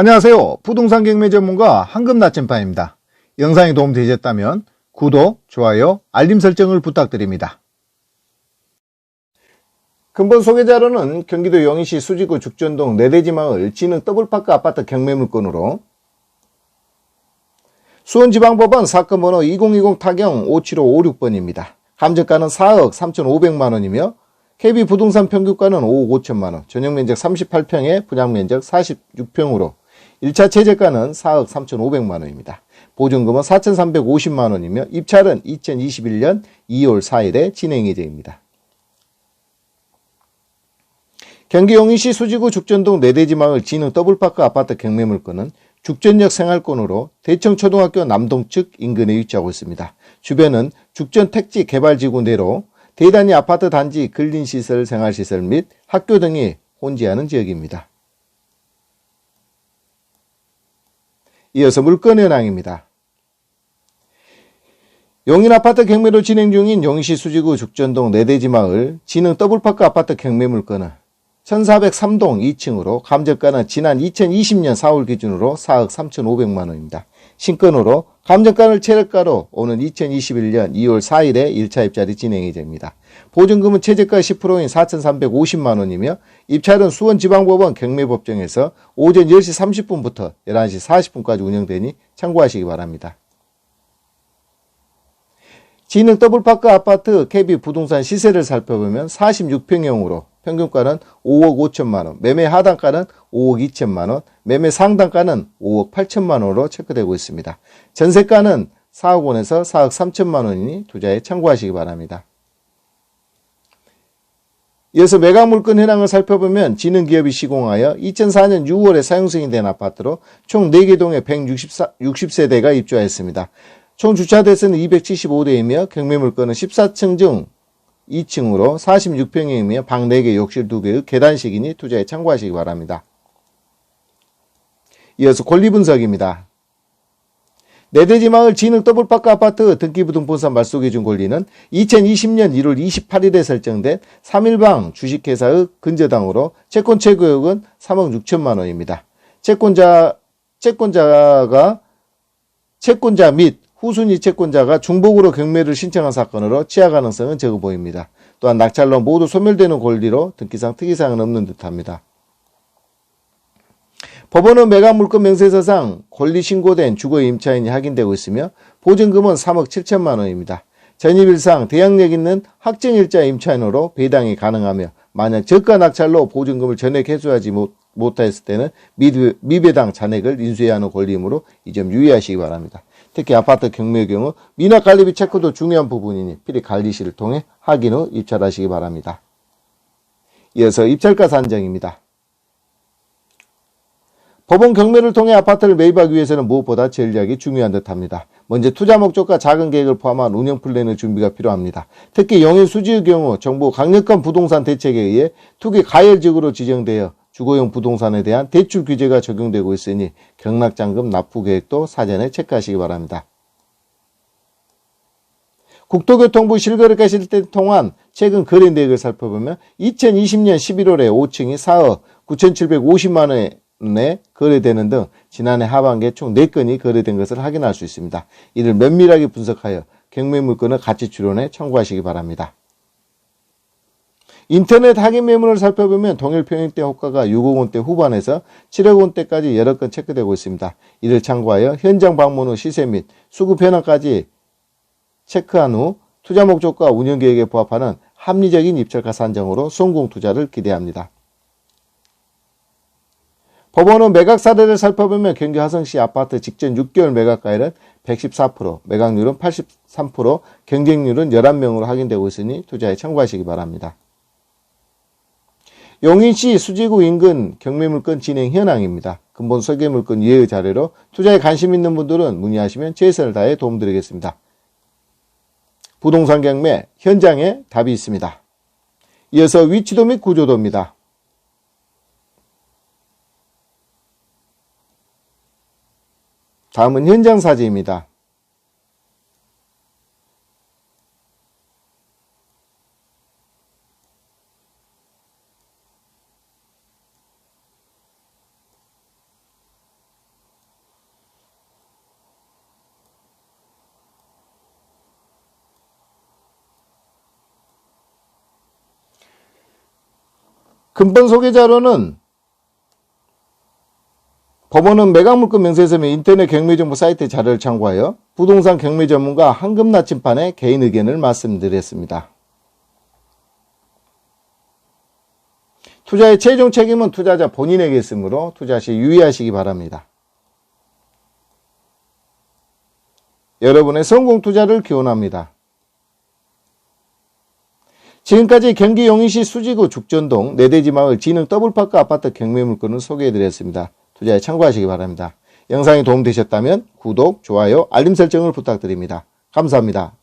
안녕하세요. 부동산 경매 전문가 황금 나침반입니다. 영상이 도움되셨다면 구독, 좋아요, 알림 설정을 부탁드립니다. 근본 소개 자료는 경기도 영희시 수지구 죽전동 내대지 마을 진흥 더블파크 아파트 경매 물건으로 수원지방법원 사건 번호 2020 타경 57556번입니다. 감정가는 4억 3,500만원이며 KB 부동산 평균가는 5억 5천만원, 전용면적 38평에 분양면적 46평으로 1차 최저가는 4억 3,500만 원입니다. 보증금은 4,350만 원이며 입찰은 2021년 2월 4일에 진행 예정입니다. 경기 용인시 수지구 죽전동 내대지마을 진흥 더블파크 아파트 경매물건은 죽전역 생활권으로 대청초등학교 남동측 인근에 위치하고 있습니다. 주변은 죽전 택지 개발지구 내로 대단위 아파트 단지 근린시설, 생활시설 및 학교 등이 혼재하는 지역입니다. 이어서 물건 현황입니다. 용인 아파트 경매로 진행 중인 용인시 수지구 죽전동 내대지 마을 진흥 더블파크 아파트 경매 물건은 1403동 2층으로 감정가는 지난 2020년 4월 기준으로 4억 3,500만 원입니다. 신건으로 감정가를 최저가로 오는 2021년 2월 4일에 1차 입찰이 진행이 됩니다. 보증금은 최저가 10%인 4,350만 원이며 입찰은 수원지방법원 경매법정에서 오전 10시 30분부터 11시 40분까지 운영되니 참고하시기 바랍니다. 진흥 더블파크 아파트 KB 부동산 시세를 살펴보면 46평형으로 평균가는 5억 5천만 원, 매매 하단가는 5억 2천만 원, 매매 상단가는 5억 8천만 원으로 체크되고 있습니다. 전세가는 4억 원에서 4억 3천만 원이니 투자에 참고하시기 바랍니다. 이어서 매각 물건 현황을 살펴보면 지능기업이 시공하여 2004년 6월에 사용 승인 된 아파트로 총 4개 동에 160사, 60세대가 입주하였습니다. 총 주차 대수는 275대이며 경매 물건은 14층 중 2층으로 46평이며 방 4개, 욕실 2개의 계단식이니 투자에 참고하시기 바랍니다. 이어서 권리 분석입니다. 내대지마을 진흥 더블파크 아파트 등기부등본사 말소기 준 권리는 2020년 1월 28일에 설정된 3일방 주식회사의 근저당으로 채권 최고액은 3억 6천만 원입니다. 채권자, 채권자가 채권자 및 후순위 채권자가 중복으로 경매를 신청한 사건으로 취하 가능성은 적어 보입니다. 또한 낙찰로 모두 소멸되는 권리로 등기상 특이사항은 없는 듯합니다. 법원은 매각 물건 명세서상 권리 신고된 주거 임차인이 확인되고 있으며 보증금은 3억 7천만 원입니다. 전입일상 대항력 있는 확정일자 임차인으로 배당이 가능하며 만약 저가 낙찰로 보증금을 전액 회수하지 못, 못하였을 때는 미배당 잔액을 인수해야 하는 권리이므로 이 점 유의하시기 바랍니다. 특히 아파트 경매의 경우 미납 관리비 체크도 중요한 부분이니 필히 관리실을 통해 확인 후 입찰하시기 바랍니다. 이어서 입찰가 산정입니다. 법원 경매를 통해 아파트를 매입하기 위해서는 무엇보다 전략이 중요한 듯합니다. 먼저 투자 목적과 작은 계획을 포함한 운영 플랜의 준비가 필요합니다. 특히 영인 수지의 경우 정부 강력한 부동산 대책에 의해 투기 가열적으로 지정되어 주거용 부동산에 대한 대출 규제가 적용되고 있으니 경락잔금 납부 계획도 사전에 체크하시기 바랍니다. 국토교통부 실거래가 실태 통한 최근 거래 내역을 살펴보면 2020년 11월에 5층이 4억 9,750만 원에 거래되는 등 지난해 하반기에 총 4건이 거래된 것을 확인할 수 있습니다. 이를 면밀하게 분석하여 경매 물건을 가치 추론에 참고하시기 바랍니다. 인터넷 확인 매물을 살펴보면 동일 평형대 호가가 6억 원대 후반에서 7억 원대까지 여러 건 체크되고 있습니다. 이를 참고하여 현장 방문 후 시세 및 수급 현황까지 체크한 후 투자 목적과 운영 계획에 부합하는 합리적인 입찰가 산정으로 성공 투자를 기대합니다. 법원은 매각 사례를 살펴보면 경기 화성시 아파트 직전 6개월 매각가율은 114%, 매각률은 83%, 경쟁률은 11명으로 확인되고 있으니 투자에 참고하시기 바랍니다. 용인시 수지구 인근 경매물건 진행 현황입니다. 근본 설계물건 이해의 자료로 투자에 관심 있는 분들은 문의하시면 최선을 다해 도움드리겠습니다. 부동산 경매 현장에 답이 있습니다. 이어서 위치도 및 구조도입니다. 다음은 현장 사진입니다. 근본 소개 자료는 법원은 매각물건 명세서 및 인터넷 경매정보 사이트 자료를 참고하여 부동산 경매 전문가 한금 나침판의 개인 의견을 말씀드렸습니다. 투자의 최종 책임은 투자자 본인에게 있으므로 투자 시 유의하시기 바랍니다. 여러분의 성공 투자를 기원합니다. 지금까지 경기 용인시 수지구 죽전동 내대지 마을 진흥 더블파크 아파트 경매 물건을 소개해드렸습니다. 투자에 참고하시기 바랍니다. 영상이 도움되셨다면 구독, 좋아요, 알림 설정을 부탁드립니다. 감사합니다.